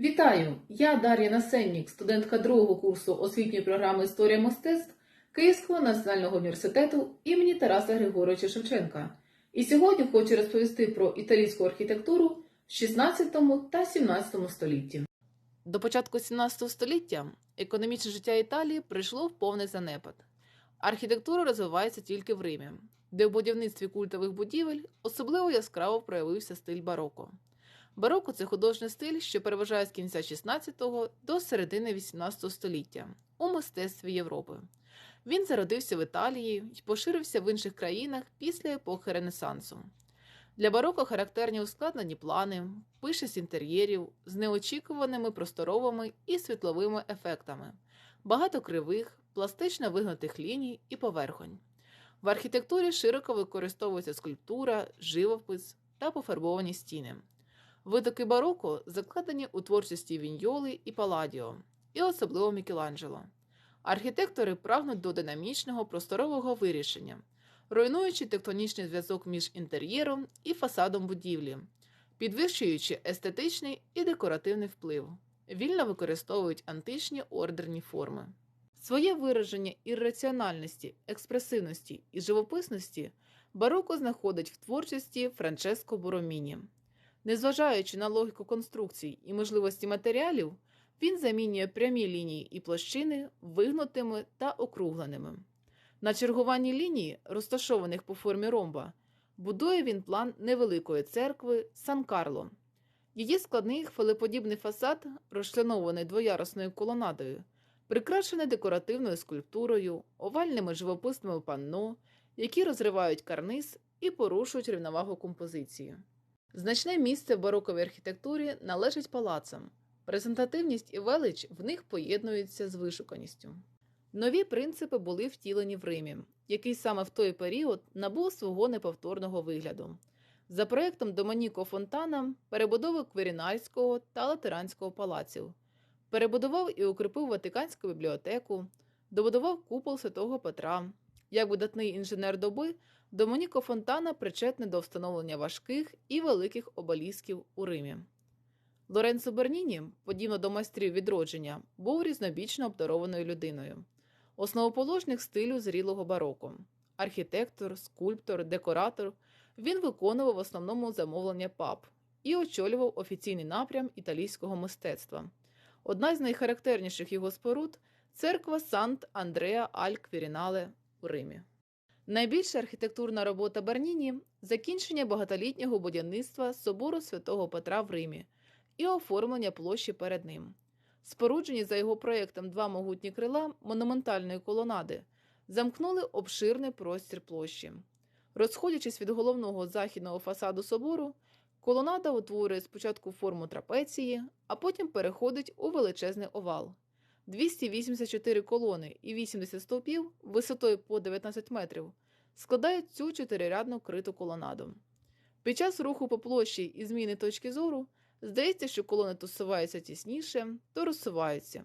Вітаю! Я Дар'я Насеннік, студентка другого курсу освітньої програми Історія мистецтв Київського національного університету імені Тараса Григоровича Шевченка. І сьогодні хочу розповісти про італійську архітектуру в 16 та 17 столітті. До початку 17 століття економічне життя Італії прийшло в повний занепад. Архітектура розвивається тільки в Римі, де в будівництві культових будівель особливо яскраво проявився стиль бароко. Бароко це художній стиль, що переважає з кінця 16-го до середини 18 століття у мистецтві Європи. Він зародився в Італії і поширився в інших країнах після епохи Ренесансу. Для бароко характерні ускладнені плани, пишність інтер'єрів з неочікуваними просторовими і світловими ефектами, багато кривих, пластично вигнутих ліній і поверхонь. В архітектурі широко використовується скульптура, живопис та пофарбовані стіни. Витоки бароко закладені у творчості Віньйоли і Паладіо, і особливо Мікеланджело. Архітектори прагнуть до динамічного просторового вирішення, руйнуючи тектонічний зв'язок між інтер'єром і фасадом будівлі, підвищуючи естетичний і декоративний вплив, вільно використовують античні ордерні форми. Своє вираження ірраціональності, експресивності і живописності бароко знаходить в творчості Франческо Бороміні. Незважаючи на логіку конструкцій і можливості матеріалів, він замінює прямі лінії і площини вигнутими та округленими. На чергуванні лінії, розташованих по формі ромба, будує він план невеликої церкви Сан-Карло. Її складний хвилеподібний фасад, розчленований двоярусною колонадою, прикрашений декоративною скульптурою, овальними живописними панно, які розривають карниз і порушують рівновагу композиції. Значне місце в бароковій архітектурі належить палацам. Презентативність і велич в них поєднуються з вишуканістю. Нові принципи були втілені в Римі, який саме в той період набув свого неповторного вигляду. За проєктом Доманіко Фонтана перебудову Кверінальського та Латеранського палаців, перебудував і укріпив Ватиканську бібліотеку, добудував купол Святого Петра. Як видатний інженер доби, Домоніко Фонтана причетний до встановлення важких і великих обелісків у Римі. Лоренцо Берніні, подібно до майстрів відродження, був різнобічно обдарованою людиною, основоположник стилю зрілого бароко. Архітектор, скульптор, декоратор, він виконував в основному замовлення пап і очолював офіційний напрям італійського мистецтва. Одна з найхарактерніших його споруд церква Сант Андреа аль Квірінале у Римі. Найбільша архітектурна робота Берніні закінчення багатолітнього будівництва собору святого Петра в Римі і оформлення площі перед ним. Споруджені за його проєктом два могутні крила монументальної колонади замкнули обширний простір площі. Розходячись від головного західного фасаду собору, колонада утворює спочатку форму трапеції, а потім переходить у величезний овал. 284 колони і 80 стовпів висотою по 19 метрів складають цю чотирирядну криту колонаду. Під час руху по площі і зміни точки зору здається, що колони то зсуваються тісніше, то розсуваються,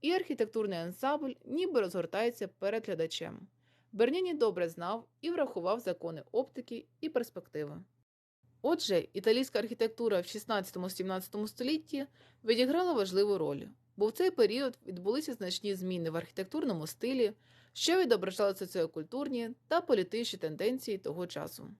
і архітектурний ансамбль ніби розгортається перед глядачем. Берніні добре знав і врахував закони оптики і перспективи. Отже, італійська архітектура в 16-17 столітті відіграла важливу роль, бо в цей період відбулися значні зміни в архітектурному стилі, що відображали соціокультурні та політичні тенденції того часу.